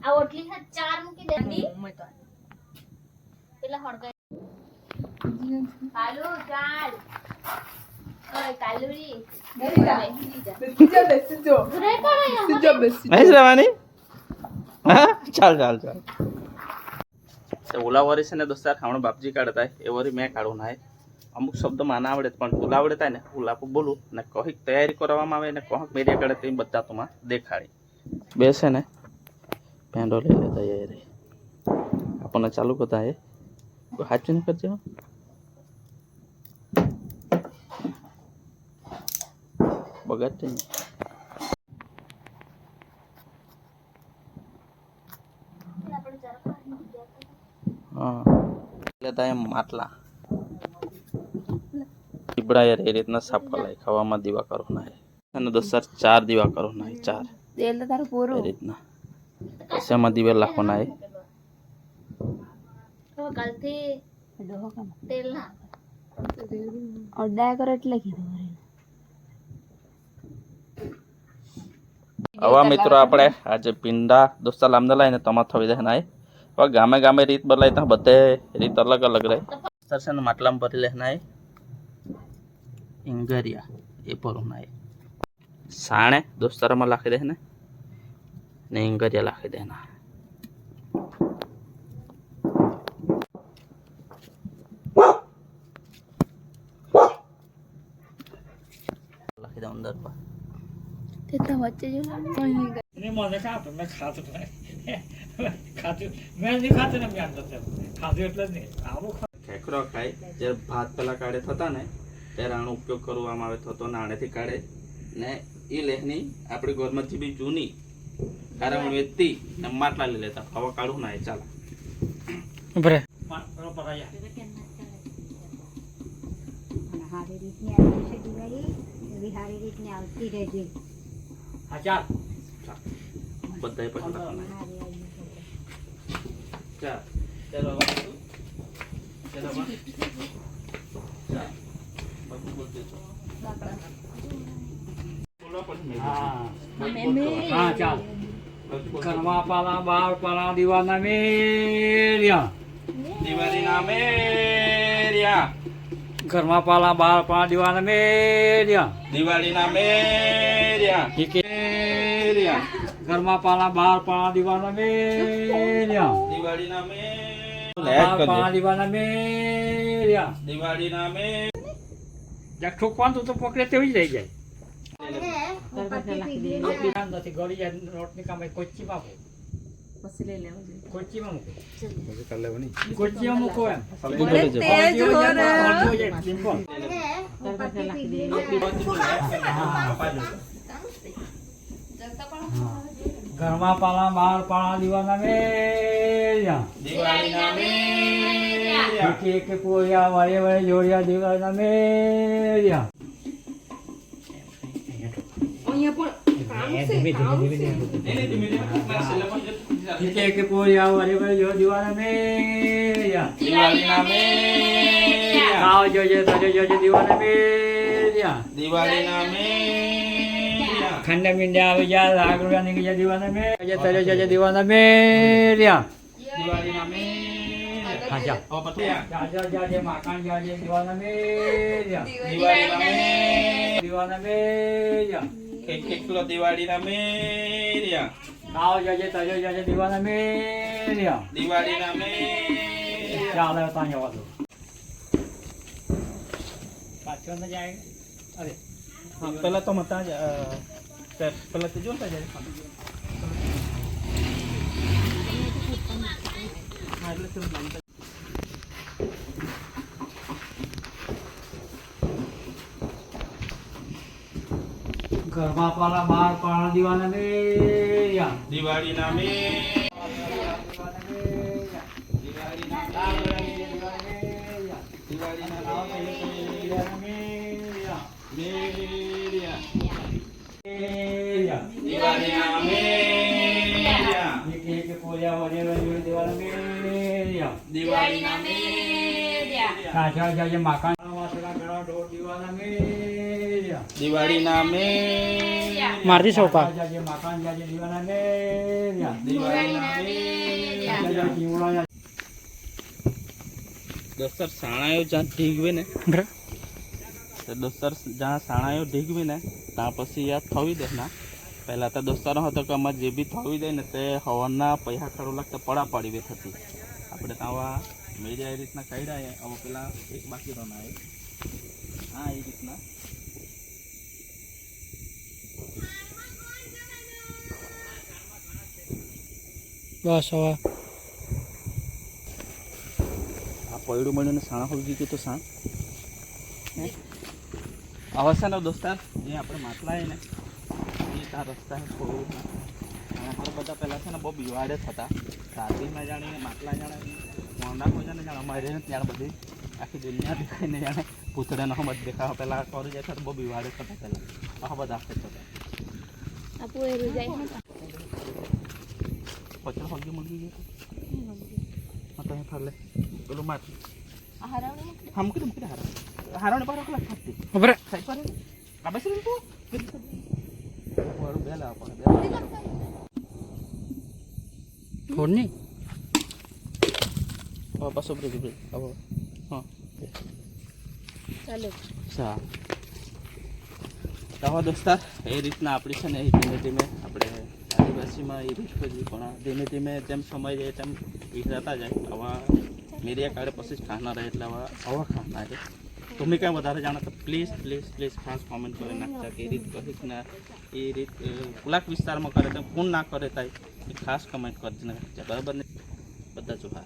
આ ઓટલી ચાર મૂકી દે. પેલા હળગાઈ કાલુ ચાલ. ઓલા વરી છે ને દોસ્તાર હમણાં બાપજી કાઢતા એ વરી મેં કાઢું ના અમુક શબ્દમાં ના આવડે પણ ઓલા આવડે થાય ને ઓલા પર બોલું ને કહી તૈયારી કરવામાં આવે ને કહક મેરિયા કાઢે તે બધા તુમાં દેખાડી. બેસે ને. પેન્ડો લઈ લેતા આપણને ચાલુ કરતા એ સાચું કરજો બગાડ નહીં. હા. લેતા એમ માટલા. ચીબડા યાર એ રીતના સાફ કરાય. ખાવામાં દીવા કરો ના અને દોસ્તાર ચાર દીવા ચાર. તેલ તો તારું પૂરું. એ રીતના. પછી આમાં દિવેલ નાખો ના તો કાલથી તેલ ના અડ્ડા કરો એટલે કીધું આવા મિત્રો આપણે આજે પિંડા દોસ્તા લાંબા લાઈને તમાર થવી દે નાય હવે ગામે ગામે રીત બદલાય તો બધે રીત અલગ અલગ રહે. દર્શન માટલામાં ભરી લે નાય ઇંગરિયા એ ભરું નાય સાણે દોસ્તારમાં લાખી દે ને ઇંગરિયા લાખી દે ના લાખી દે અંદર પર તે તો વચ્ચે જો લાગે એને મને ખાતું મેં ખાતું ખાતું મેં નહીં ખાતું ને મેં ખાતું એટલે જ નહીં. આવું ખેખરો ખાય. જ્યારે ભાત પેલા કાઢે થતા ને ત્યારે આનો ઉપયોગ કરવામાં આવે થતો નાણેથી કાઢે ને એ લેહની આપણી ગોરમતથી બી જૂની કારણ વેચતી ને માટલા લઈ લેતા. હવે કાઢું ના એ ચાલે. બરે બરોબર આયા. હારી રીતની આવી છે દિવાળી એવી હારી રીતની આવતી રહેજે હા ચાલ બધાય પછી રાખવાના. હારી આવી છે ચાલ ચાલો હવે બધું. ચાલો હવે. ચાલ. બધું બોલ દેજો. બોલવા પડે ને. હા બધું બોલતો. હા ચાલ બધું બોલતો. ઘરમાં પાલા બાર પાલા દીવાના મેળ્યા દિવાળીના મેરિયા ઘરમાં પાલા બાર પાલા દીવાના મેળ્યા દિવાળીના મેરિયા. ઘરમાં પાલા બાર પાલા દીવાના મેળ્યા દિવાળીના મે પાલા દીવાના મેર્યા. દિવાળીના મે જ્યાં ઠોકવાનું તો પકડે તેવી જ રહી જાય. નથી ગળી જાય રોટની કામ કોચીમાં મૂકો કોચીમાં મૂકો કોચીમાં મૂકો એમ અડધો જાય, સિમ્પલ. ઘરમાં પાલા બાર પાળા દીવાના મેળ્યા દિવાળીના મેરિયા એકે એકે પોળિયા વળે વળે જોડિયા દીવાના મેળ્યા ધીમે ધીમે ધીમે ધીમે એકે એકે પોળિયા વળે વળે જો દીવાના મેળ્યા દિવાળીના મેરિયા આવ જોજે તજો જોજે દીવાના મેળ્યા દિવાળીના મેરિયા ખંડ મીંડે આવી જાય લાગડું નીકળી જાય દીવાના મેળ્યા તજો જોજે દીવાના મેળ્યા દિવાળીના મેરિયા હા જા ઓ પટિયા જાજે જાજે માકાન જાજે દીવાના મેળ્યા દિવાળીના મેરિયા દીવાના મેળ્યા એક એક કિલો દિવાળીના મેરિયા આવ જજે તજો જજે દીવાના મેળ્યા દિવાળીના મેરિયા ચાલે ત્યાં જવા દો પાછો ન જાય અરે હા, પેલા તો મતા જ અ, પે- પેલા તો જો ને જાય હા એટલે ઘરમાં પાલા બાર પાલા દીવાના મેળ્યા દિવાળીના મે દીવાના મેળ્યા દિવાળીના દીવાના મેળ્યા દિવાળીના દીવાના મેળ્યા મેરિયા મેરિયા. દિવાળીના મેરિયા એક એક કોળિયા વડે વડે દેવાના મેરિયા. દિવાળીના મેરિયા કાચા જાજે માકાન વાસણા ગળા ઢોર દીવાના મેરિયા. દિવાળીના મેરિયા મારતી સૌપા જાજે માકાન જાજે દીવાના મેરિયા. દિવાળીના મેરિયા નામે મારતી જાજે. દોસ્તર સાણાયો જ્યાં ઢીગવે ને. તો દોસ્તર જ્યાં સાણાયો ઢીગવી ને ત્યાં પછી યાદ થવી દે ના. પહેલાં તો દોસ્તારો હતો કે અમારે જે બી થવી દે ને તે હવનના પૈસા ખરું લાગતા પડા પાડી બે થતી. આપણે ત્યાં મેળ્યા એ રીતના કાઢ્યા હવે પેલા એક બાકી એ હા એ રીતના. બસ હવે આ પૈડું મળીને સાણા હોઈ ગયું તો સાણ. હવે ને દોસ્તાર? જે આપણે માટલા ને. એ ત્યાં રસ્તા થોડું આપણે બધા પહેલાં છે ને બહુ બિવાડે થતા ના જાણે માટલા જાણે મોંડા કોઈ જાણે જાણે અમારે ને ત્યાં બધી આખી દુનિયા દેખાઈને જાણે. પૂતળે ન મત દેખાવા પહેલાં કરી જાય તો બહુ બિવાડે થતા પહેલાં. આ બધા થતા આપણું જાય ને પચર હોગી મળી ગયું હા તો અહીં ફરલે પેલું માથું આ હરાવણી મૂકી હા મૂકી દે મૂકી દે હારા હારાને બાર કલાક ખાતી ખબર ખાઈ પડે આ બસ વાળું બે લાવ પડે બે ફોન નહીં હવે બસ ઉભરી હવે હા ચાલો. સા તો હવે દોસ્તાર એ રીતના આપણી છે ને એ ધીમે ધીમે આપણે આદિવાસીમાં એ રીત બધી પણ ધીમે ધીમે જેમ સમય જાય તેમ વિખરાતા જાય. આવા મીડિયા કાળે પછી જ ખાના રહે એટલે આવા આવા ખાના રહે. તમે કાંઈ વધારે જાણો તો પ્લીઝ પ્લીઝ પ્લીઝ ખાસ કોમેન્ટ કરી નાખતા કે એ રીત કહી ને. એ રીત અ, ખુલ્લાક વિસ્તારમાં કરે તો કોણ ના કરે થાય એ ખાસ કમેન્ટ કરજો નાખજો. બરાબર ને? બધા જોહાર.